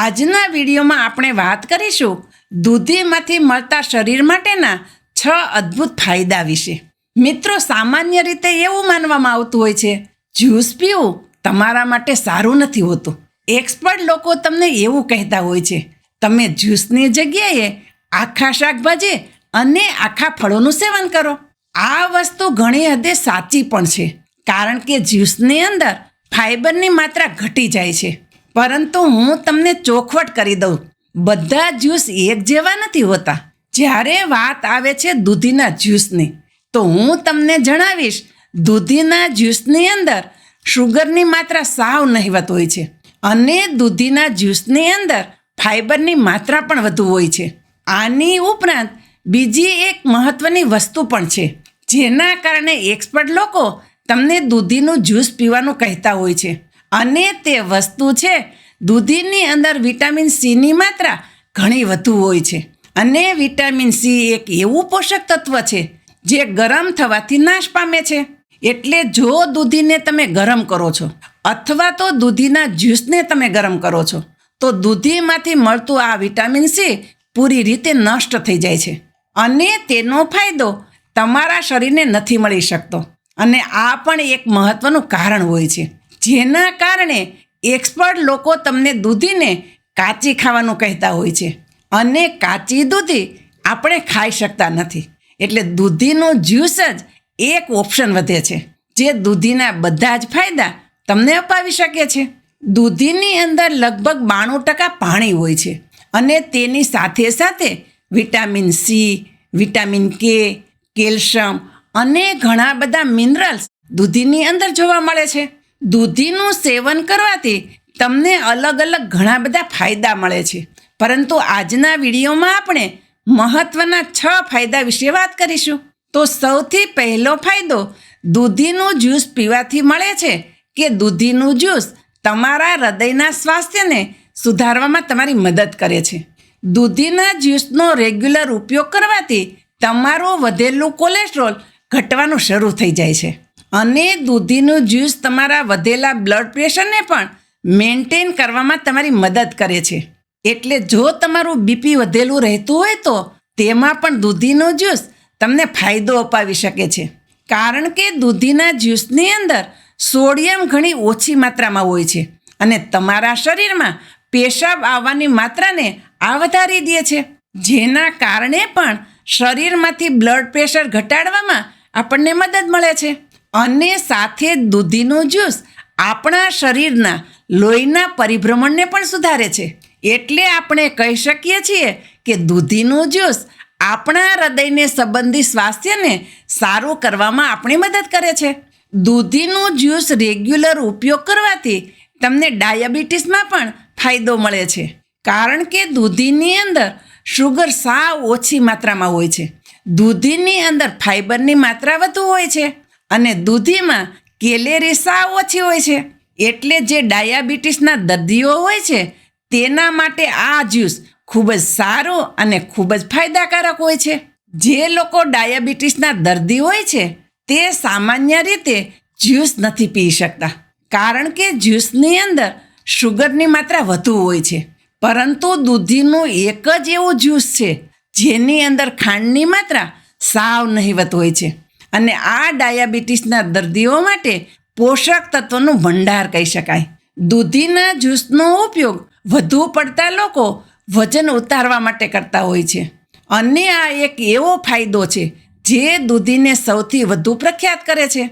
આજના વિડીયોમાં આપણે વાત કરીશું દૂધીમાંથી મળતા શરીર માટેના છ અદ્ભુત ફાયદા વિશે. મિત્રો, સામાન્ય રીતે એવું માનવામાં આવતું હોય છે, જ્યુસ પીવું તમારા માટે સારું નથી હોતું. એક્સપર્ટ લોકો તમને એવું કહેતા હોય છે, તમે જ્યુસની જગ્યાએ આખા શાકભાજી અને આખા ફળોનું સેવન કરો. આ વસ્તુ ઘણી હદે સાચી પણ છે, કારણ કે જ્યુસની અંદર ફાઈબરની માત્રા ઘટી જાય છે. પરંતુ હું તમને ચોખવટ કરી દઉં. બધા જ્યુસ એક જેવા નથી હોતા. જ્યારે વાત આવે છે દૂધીના જ્યુસની, તો હું તમને જણાવીશ, દૂધીના જ્યુસની અંદર શુગરની માત્રા સાવ નહીવત હોય છે અને દૂધીના જ્યુસની અંદર ફાઈબરની માત્રા પણ વધુ હોય છે. આની ઉપરાંત બીજી એક મહત્વની વસ્તુ પણ છે, જેના કારણે એક્સપર્ટ લોકો તમને દૂધીનું જ્યુસ પીવાનું કહેતા હોય છે. અને તે વસ્તુ છે, દૂધીની અંદર વિટામિન સીની માત્રા ઘણી વધુ હોય છે. અને વિટામિન સી એક એવું પોષક તત્વ છે, જે ગરમ થવાથી નાશ પામે છે. એટલે જો દૂધીને તમે ગરમ કરો છો, અથવા તો દૂધીના જ્યુસને તમે ગરમ કરો છો, તો દૂધીમાંથી મળતું આ વિટામિન સી પૂરી રીતે નષ્ટ થઈ જાય છે. અને તેનો ફાયદો તમારા શરીરને નથી મળી શકતો. અને આ પણ એક મહત્વનું કારણ હોય છે. જેના કારણે એક્સપર્ટ લોકો તમને દૂધીને કાચી ખાવાનું કહેતા હોય છે. અને કાચી દૂધી આપણે ખાઈ શકતા નથી. એટલે દૂધીનું જ્યુસ જ એક ઓપ્શન વધે છે. જે દૂધીના બધા જ ફાયદા તમને અપાવી શકે છે. દૂધીની અંદર લગભગ બાણું ટકા પાણી હોય છે. અને તેની સાથે સાથે vitamin C vitamin K calcium અને ઘણા બધા મિનરલ્સ દૂધીની અંદર જોવા મળે છે. દૂધીનું સેવન કરવાથી તમને અલગ અલગ ઘણા બધા ફાયદા મળે છે. પરંતુ આજના વિડીયોમાં આપણે મહત્વના છ ફાયદા વિશે વાત કરીશું. તો સૌથી પહેલો ફાયદો, દૂધીનું જ્યુસ પીવાથી મળે છે કે દૂધીનું જ્યુસ તમારા હૃદયના સ્વાસ્થ્યને સુધારવામાં તમારી મદદ કરે છે. દૂધીના જ્યુસનો રેગ્યુલર ઉપયોગ કરવાથી તમારું વધેલું કોલેસ્ટ્રોલ ઘટવાનું શરૂ થઈ જાય છે. અને દૂધીનું જ્યુસ તમારા વધેલા બ્લડ પ્રેશરને પણ મેન્ટેન કરવામાં તમારી મદદ કરે છે. એટલે જો તમારું બીપી વધેલું રહેતું હોય તો તેમાં પણ દૂધીનું જ્યુસ તમને ફાયદો અપાવી શકે છે. કારણ કે દૂધીના જ્યુસની અંદર સોડિયમ ઘણી ઓછી માત્રામાં હોય છે અને તમારા શરીરમાં પેશાબ આવવાની માત્રાને આ વધારી દે છે. જેના કારણે પણ શરીરમાંથી બ્લડ પ્રેશર ઘટાડવામાં આપણને મદદ મળે છે. અને સાથે દૂધીનું જ્યુસ આપણા શરીરના લોહીના પરિભ્રમણને પણ સુધારે છે. એટલે આપણે કહી શકીએ છીએ કે દૂધીનું જ્યુસ આપણા હૃદયને સંબંધી સ્વાસ્થ્યને સારું કરવામાં આપણી મદદ કરે છે. દૂધીનું જ્યુસ રેગ્યુલર ઉપયોગ કરવાથી તમને ડાયાબિટીસમાં પણ ફાયદો મળે છે. કારણ કે દૂધીની અંદર શુગર સાવ ઓછી માત્રામાં હોય છે. દૂધીની અંદર ફાઈબરની માત્રા વધુ હોય છે. અને દૂધીમાં કેલેરી સાવ ઓછી હોય છે. એટલે જે ડાયાબિટીસના દર્દીઓ હોય છે, તેના માટે આ જ્યુસ ખૂબ જ સારું અને ખૂબ જ ફાયદાકારક હોય છે. જે લોકો ડાયાબિટીસના દર્દી હોય છે, તે સામાન્ય રીતે જ્યુસ નથી પી શકતા. કારણ કે જ્યુસની અંદર શુગરની માત્રા વધુ હોય છે. પરંતુ દૂધીનું એક જ એવું જ્યુસ છે, જેની અંદર ખાંડની માત્રા સાવ નહીવત હોય છે. અને આ ડાયાબિટીસના દર્દીઓ માટે પોષક તત્વોનું ભંડાર કહી શકાય. દૂધીના જ્યુસનો ઉપયોગ વધુ પડતા લોકો વજન ઉતારવા માટે કરતા હોય છે. અને આ એક એવો ફાયદો છે જે દૂધીને સૌથી વધુ પ્રખ્યાત કરે છે.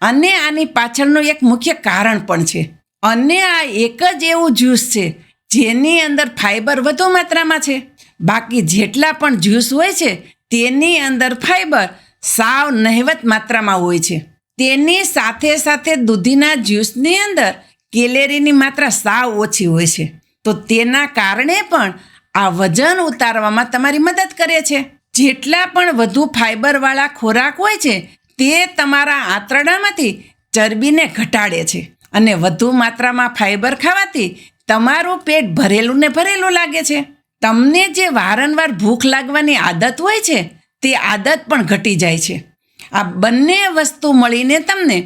અને આની પાછળનું એક મુખ્ય કારણ પણ છે. અને આ એક જ એવું જ્યુસ છે જેની અંદર ફાઈબર વધુ માત્રામાં છે. બાકી જેટલા પણ જ્યુસ હોય છે તેની અંદર ફાઈબર સાવ નહિવત માત્રામાં હોય છે. તેની સાથે સાથે દૂધીના જ્યુસની અંદર કેલેરીની માત્રા સાવ ઓછી હોય છે. તો તેના કારણે પણ આ વજન ઉતારવામાં તમારી મદદ કરે છે. જેટલા પણ વધુ ફાઈબરવાળા ખોરાક હોય છે, તે તમારા આંતરડામાંથી ચરબીને ઘટાડે છે. અને વધુ માત્રામાં ફાઈબર ખાવાથી તમારું પેટ ભરેલું ને ભરેલું લાગે છે. તમને જે વારંવાર ભૂખ લાગવાની આદત હોય છે તે આદત પણ ઘટી જાય છે. આ બંને વસ્તુ મળીને તમને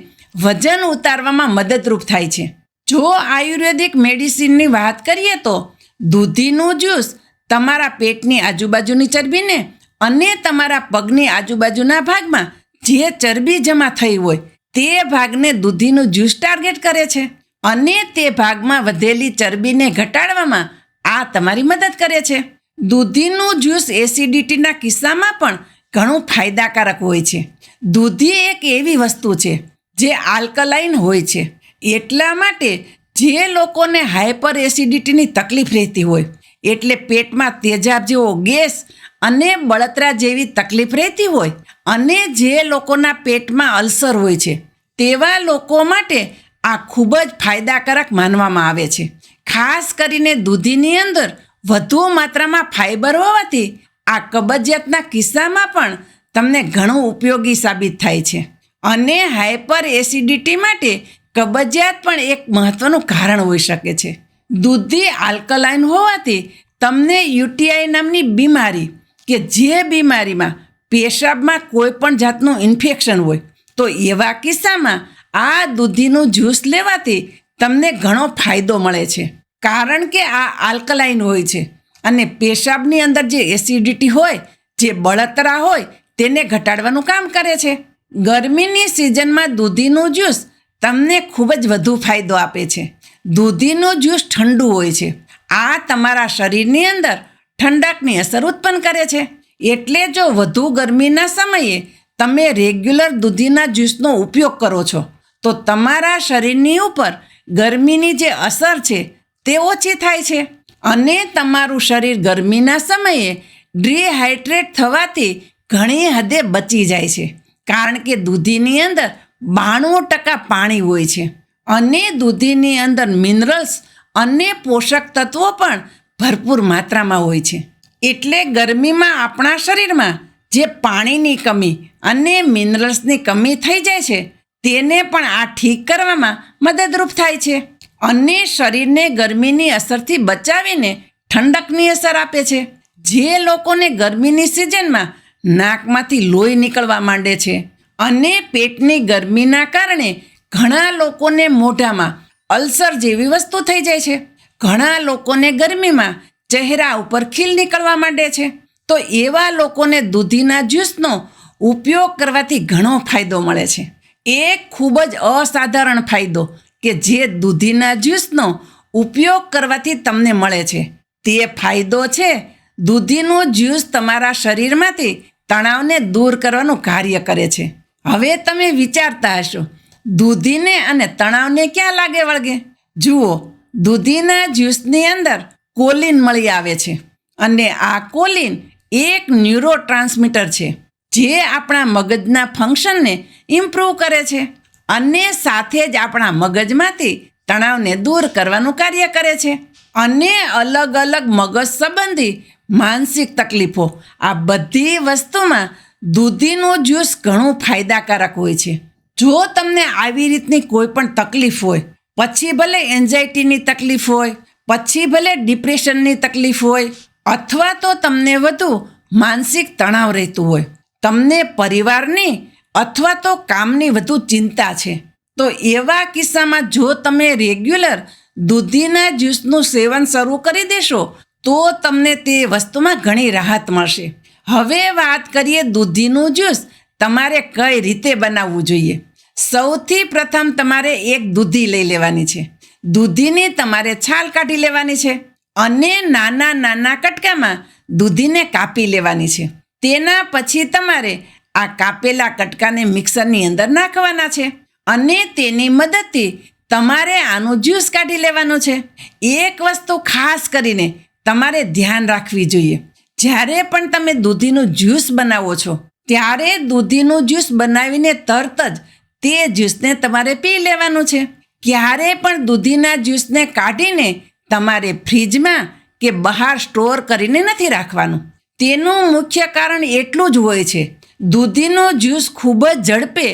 વજન ઉતારવામાં મદદરૂપ થાય છે. જો આયુર્વેદિક મેડિસિનની વાત કરીએ તો દૂધીનું જ્યુસ તમારા પેટની આજુબાજુની ચરબીને અને તમારા પગની આજુબાજુના ભાગમાં જે ચરબી જમા થઈ હોય તે ભાગને દૂધીનું જ્યુસ ટાર્ગેટ કરે છે અને તે ભાગમાં વધેલી ચરબીને ઘટાડવામાં આ તમારી મદદ કરે છે. દૂધીનું જ્યુસ એસિડિટીના કિસ્સામાં પણ ઘણું ફાયદાકારક હોય છે. દૂધી એક એવી વસ્તુ છે જે આલ્કલાઇન હોય છે. એટલા માટે જે લોકોને હાઇપર એસિડિટીની તકલીફ રહેતી હોય, એટલે પેટમાં તેજાબ જેવો ગેસ અને બળતરા જેવી તકલીફ રહેતી હોય અને જે લોકોના પેટમાં અલ્સર હોય છે, તેવા લોકો માટે આ ખૂબ જ ફાયદાકારક માનવામાં આવે છે. ખાસ કરીને દૂધીની અંદર વધુ માત્રામાં ફાઇબર હોવાથી આ કબજિયાતના કિસ્સામાં પણ તમને ઘણું ઉપયોગી સાબિત થાય છે. અને હાઇપર એસિડિટી માટે કબજિયાત પણ એક મહત્વનું કારણ હોઈ શકે છે. દૂધી આલ્કલાઇન હોવાથી તમને યુટીઆઈ નામની બીમારી કે જે બીમારીમાં પેશાબમાં કોઈ પણ જાતનું ઇન્ફેક્શન હોય, તો એવા કિસ્સામાં આ દૂધીનું જ્યુસ લેવાથી તમને ઘણો ફાયદો મળે છે. કારણ કે આ આલ્કલાઇન હોય છે અને પેશાબની અંદર જે એસિડિટી હોય, જે બળતરા હોય, તેને ઘટાડવાનું કામ કરે છે. ગરમીની સિઝનમાં દૂધીનું જ્યુસ તમને ખૂબ જ વધુ ફાયદો આપે છે. દૂધીનું જ્યુસ ઠંડુ હોય છે. આ તમારા શરીરની અંદર ઠંડકની અસર ઉત્પન્ન કરે છે. એટલે જો વધુ ગરમીના સમયે તમે રેગ્યુલર દૂધીના જ્યુસનો ઉપયોગ કરો છો, તો તમારા શરીરની ઉપર ગરમીની જે અસર છે તે ઓછી થાય છે. અને તમારું શરીર ગરમીના સમયે ડિહાઇડ્રેટ થવાથી ઘણી હદે બચી જાય છે. કારણ કે દૂધીની અંદર બાણું ટકા પાણી હોય છે. અને દૂધીની અંદર મિનરલ્સ અને પોષક તત્વો પણ ભરપૂર માત્રામાં હોય છે. એટલે ગરમીમાં આપણા શરીરમાં જે પાણીની કમી અને મિનરલ્સની કમી થઈ જાય છે, તેને પણ આ ઠીક કરવામાં મદદરૂપ થાય છે. અને શરીરને ગરમીની અસરથી બચાવીને ઠંડકની અસર આપે છે. જે લોકોને ગરમીની સિઝનમાં નાકમાંથી લોહી નીકળવા માંડે છે અને પેટની ગરમીના કારણે ઘણા લોકોને મોઢામાં અલ્સર જેવી વસ્તુ થઈ જાય છે. ઘણા લોકોને ગરમીમાં ચહેરા ઉપર ખીલ નીકળવા માંડે છે. તો એવા લોકોને દૂધીના જ્યુસનો ઉપયોગ કરવાથી ઘણો ફાયદો મળે છે. એક ખૂબ જ અસાધારણ ફાયદો કે જે દૂધીના જ્યુસનો ઉપયોગ કરવાથી તમને મળે છે. તે ફાયદો છે. દૂધીનું જ્યુસ તમારા શરીરમાંથી તણાવને દૂર કરવાનું કાર્ય કરે છે. હવે તમે વિચારતા હશો, દૂધીને અને તણાવને ક્યાં લાગે વળગે? જુઓ, દૂધીના જ્યુસની અંદર કોલિન મળી આવે છે અને આ કોલિન એક ન્યુરો ટ્રાન્સમીટર છે, જે આપણા મગજના ફંક્શનને ઇમ્પ્રૂવ કરે છે. અને સાથે જ આપણા મગજમાંથી તણાવને દૂર કરવાનું કાર્ય કરે છે. અને અલગ અલગ મગજ સંબંધી માનસિક તકલીફો આ બધી વસ્તુમાં દૂધીનું જ્યુસ ઘણું ફાયદાકારક હોય છે. જો તમને આવી રીતની કોઈ પણ તકલીફ હોય, પછી ભલે એન્ઝાયટીની તકલીફ હોય, પછી ભલે ડિપ્રેશનની તકલીફ હોય, અથવા તો તમને વધુ માનસિક તણાવ રહેતું હોય, તમને પરિવારની અથવા તો કામની વધુ ચિંતા છે. તો એવા કિસ્સામાં જો તમે રેગ્યુલર દૂધીના જ્યુસનું સેવન શરૂ કરી દેશો, તો તમને તે વસ્તુમાં ઘણી રાહત મળશે. હવે વાત કરીએ દૂધીનું જ્યુસ, તમારે કઈ રીતે બનાવવું જોઈએ? સૌથી પ્રથમ તમારે એક દૂધી લઈ લેવાની છે. દૂધીની તમારે છાલ કાઢી લેવાની છે અને નાના નાના કટકામાં દૂધીને કાપી લેવાની છે. તેના પછી તમારે આ કાપેલા કટકાને મિક્સરની અંદર નાખવાના છે અને તેની મદદથી તમારે આનું જ્યુસ કાઢી લેવાનું છે. એક વસ્તુ ખાસ કરીને તમારે ધ્યાન રાખવી જોઈએ. જ્યારે પણ તમે દૂધીનું જ્યુસ બનાવો છો, ત્યારે દૂધીનું જ્યુસ બનાવીને તરત જ તે જ્યુસને તમારે પી લેવાનું છે. ક્યારે પણ દૂધીના જ્યુસને કાઢીને તમારે ફ્રીજમાં કે બહાર સ્ટોર કરીને નથી રાખવાનું. તેનું મુખ્ય કારણ એટલું જ હોય છે દૂધીનો જ્યુસ ખૂબ જ ઝડપે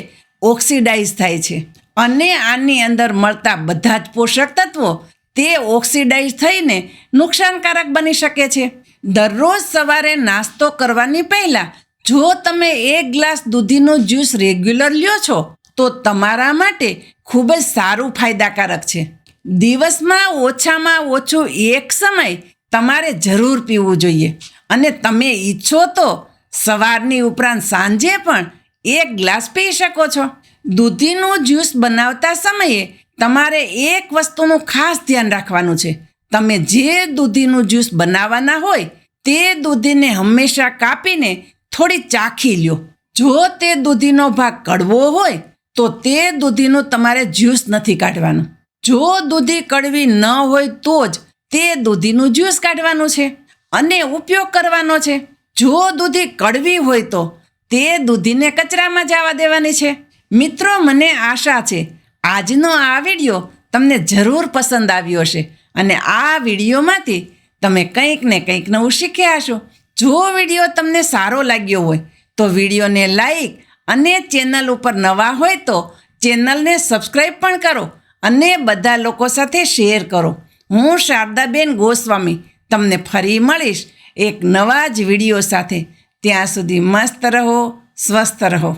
ઓક્સિડાઇઝ થાય છે અને આની અંદર મળતા બધા જ પોષક તત્વો તે ઓક્સિડાઇઝ થઈને નુકસાનકારક બની શકે છે. દરરોજ સવારે નાસ્તો કરવાની પહેલાં જો તમે એક ગ્લાસ દૂધીનું જ્યુસ રેગ્યુલર લ્યો છો, તો તમારા માટે ખૂબ જ સારું ફાયદાકારક છે. દિવસમાં ઓછામાં ઓછું એક સમય તમારે જરૂર પીવું જોઈએ અને તમે ઈચ્છો તો સવારની ઉપરાંત સાંજે પણ એક ગ્લાસ પી શકો છો. દૂધીનું જ્યુસ બનાવતા સમયે તમારે એક વસ્તુનું ખાસ ધ્યાન રાખવાનું છે. તમે જે દૂધીનું જ્યુસ બનાવવાના હોય તે દૂધીને હંમેશા કાપીને થોડી ચાખી લ્યો. જો તે દૂધીનો ભાગ કડવો હોય, તો તે દૂધીનું તમારે જ્યુસ નથી કાઢવાનું. જો દૂધી કડવી ન હોય તો જ તે દૂધીનું જ્યુસ કાઢવાનું છે. અને ઉપયોગ કરવાનો છે. જો દૂધી કડવી હોય તો તે દૂધીને કચરામાં જવા દેવાની છે. મિત્રો, મને આશા છે, આજનો આ વીડિયો તમને જરૂર પસંદ આવ્યો હશે અને આ વિડીયોમાંથી તમે કંઈક ને કંઈક નવું શીખ્યા હશો. જો વીડિયો તમને સારો લાગ્યો હોય તો વિડીયોને લાઈક અને ચેનલ ઉપર નવા હોય તો ચેનલને સબસ્ક્રાઈબ પણ કરો અને બધા લોકો સાથે શેર કરો. હું શારદાબેન ગોસ્વામી તમને ફરી મળીશ એક નવા જ વીડિયો સાથે ત્યાં સુધી મસ્ત રહો સ્વસ્થ રહો.